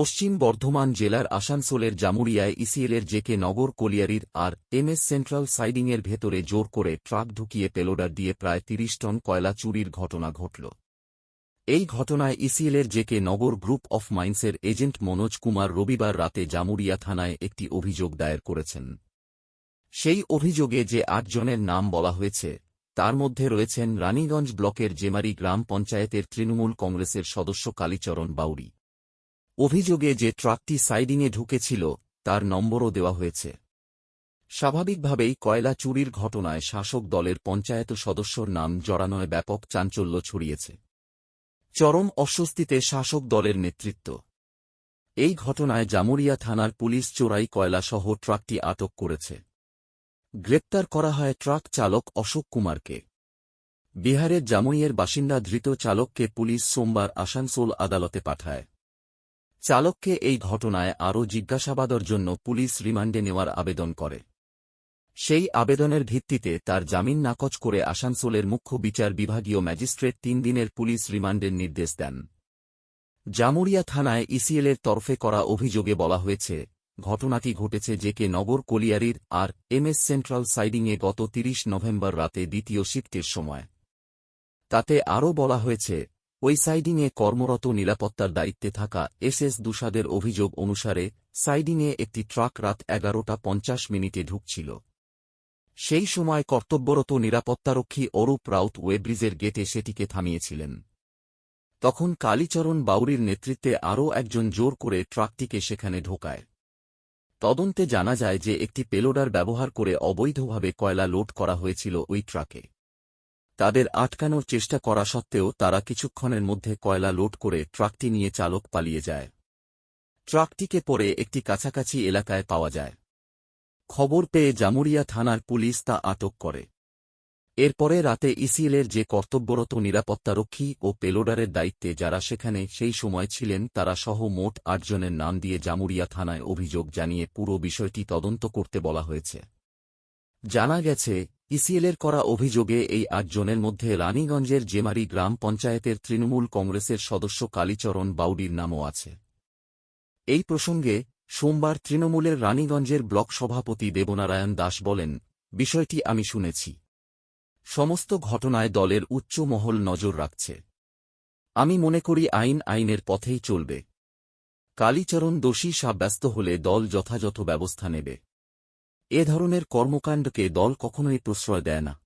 পশ্চিম বর্ধমান জেলার আসানসোলের জামুরিয়ায় ইসিএলের জেকে নগর কলিয়ারির আর এমএস সেন্ট্রাল সাইডিংয়ের ভেতরে জোর করে ট্রাক ঢুকিয়ে পেলোডার দিয়ে প্রায় তিরিশ টন কয়লা চুরির ঘটনা ঘটল। এই ঘটনায় ইসিএলের জেকে নগর গ্রুপ অফ মাইন্সের এজেন্ট মনোজ কুমার রবিবার রাতে জামুরিয়া থানায় একটি অভিযোগ দায়ের করেছেন। সেই অভিযোগে যে আটজনের নাম বলা হয়েছে, তার মধ্যে রয়েছেন রানীগঞ্জ ব্লকের জেমারি গ্রাম পঞ্চায়েতের তৃণমূল কংগ্রেসের সদস্য কালীচরণ বাউরি অভিযোগে যে ট্রাকটি সাইডিংয়ে ঢুকেছিল, তার নম্বরও দেওয়া হয়েছে। স্বাভাবিকভাবেই কয়লা চুরির ঘটনায় শাসক দলের পঞ্চায়েত সদস্যর নাম জড়ানোয় ব্যাপক চাঞ্চল্য ছড়িয়েছে। চরম অস্বস্তিতে শাসক দলের নেতৃত্ব। এই ঘটনায় জামুরিয়া থানার পুলিশ চোরাই কয়লাসহ ট্রাকটি আটক করেছে। গ্রেপ্তার করা হয় ট্রাক চালক অশোক কুমারকে। বিহারের জামুইয়ের বাসিন্দা ধৃত চালককে পুলিশ সোমবার আসানসোল আদালতে পাঠায়। চালককে এই ঘটনায় আরও জিজ্ঞাসাবাদের জন্য পুলিশ রিমান্ডে নেওয়ার আবেদন করে। সেই আবেদনের ভিত্তিতে তার জামিন নাকচ করে আসানসোলের মুখ্য বিচার বিভাগীয় ম্যাজিস্ট্রেট তিন দিনের পুলিশ রিমান্ডের নির্দেশ দেন। জামুরিয়া থানায় ইসিএলের তরফে করা অভিযোগে বলা হয়েছে, ঘটনাটি ঘটেছে জেকে নগর কলিয়ারির আর এমএস সেন্ট্রাল সাইডিংয়ে গত তিরিশ নভেম্বর রাতে দ্বিতীয় শিফটের সময়। তাতে আরও বলা হয়েছে ওই সাইডিংয়ে কর্মরত নিরাপত্তার দায়িত্বে থাকা এসএস দুসাদের অভিযোগ অনুসারে সাইডিংয়ে একটি ট্রাক রাত এগারোটা পঞ্চাশ মিনিটে ঢুকছিল। সেই সময় কর্তব্যরত নিরাপত্তারক্ষী অরূপ রাউত ওয়েব্রিজের গেটে সেটিকে থামিয়েছিলেন। তখন কালীচরণ বাউরির নেতৃত্বে আরও একজন জোর করে ট্রাকটিকে সেখানে ঢোকায়। তদন্তে জানা যায় যে একটি পেলোডার ব্যবহার করে অবৈধভাবে কয়লা লোড করা হয়েছিল ওই ট্রাকে। তাদের আটকানোর চেষ্টা করা সত্ত্বেও তারা কিছুক্ষণের মধ্যে কয়লা লোড করে ট্রাকটি নিয়ে চালক পালিয়ে যায়। ট্রাকটিকে পরে একটি কাছাকাছি এলাকায় পাওয়া যায়। খবর পেয়ে জামুরিয়া থানার পুলিশ তা আটক করে। এরপরে রাতে ইসিএলের যে কর্তব্যরত নিরাপত্তারক্ষী ও পেলোডারের দায়িত্বে যারা সেখানে সেই সময় ছিলেন তারা সহ মোট আটজনের নাম দিয়ে জামুরিয়া থানায় অভিযোগ জানিয়ে পুরো বিষয়টি তদন্ত করতে বলা হয়েছে। জানা গেছে ইসিএলের করা অভিযোগে এই আটজনের মধ্যে রানীগঞ্জের জেমারি গ্রাম পঞ্চায়েতের তৃণমূল কংগ্রেসের সদস্য কালীচরণ বাউডির নামও আছে। এই প্রসঙ্গে সোমবার তৃণমূলের রানীগঞ্জের ব্লক সভাপতি দেবনারায়ণ দাস বলেন, বিষয়টি আমি শুনেছি। সমস্ত ঘটনায় দলের উচ্চ মহল নজর রাখছে। আমি মনে করি আইন আইনের পথেই চলবে। কালীচরণ দোষী সাব্যস্ত হলে দল যথাযথ ব্যবস্থা নেবে। এ ধরনের কর্মকাণ্ডকে দল কখনোই প্রশ্রয় দেয় না।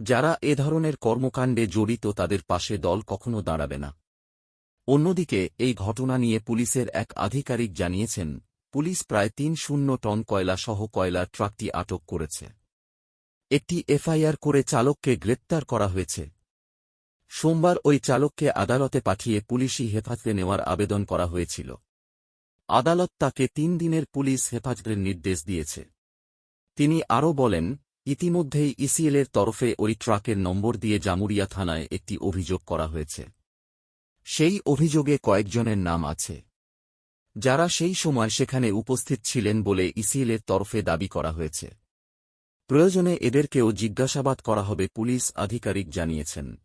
যারা এ ধরনের কর্মকাণ্ডে জড়িত তাদের পাশে দল কখনো দাঁড়াবে না। অন্যদিকে, এই ঘটনা নিয়ে পুলিশের এক আধিকারিক জানিয়েছেন, পুলিশ প্রায় তিন শূন্য টন কয়লা সহ কয়লার ট্রাকটি আটক করেছে। একটি এফআইআর করে চালককে গ্রেপ্তার করা হয়েছে। সোমবার ওই চালককে আদালতে পাঠিয়ে পুলিশি হেফাজতে নেওয়ার আবেদন করা হয়েছিল। আদালত তাকে তিন দিনের পুলিশ হেফাজতের নির্দেশ দিয়েছে। তিনি আরও বলেন, ইতিমধ্যেই ইসিএলের তরফে ওই ট্রাকের নম্বর দিয়ে জামুরিয়া থানায় একটি অভিযোগ করা হয়েছে। সেই অভিযোগে কয়েকজনের নাম আছে। যারা সেই সময় সেখানে উপস্থিত ছিলেন বলে ইসিএলের তরফে দাবি করা হয়েছে। প্রয়োজনে এদেরকেও জিজ্ঞাসাবাদ করা হবে, পুলিশ আধিকারিক জানিয়েছেন।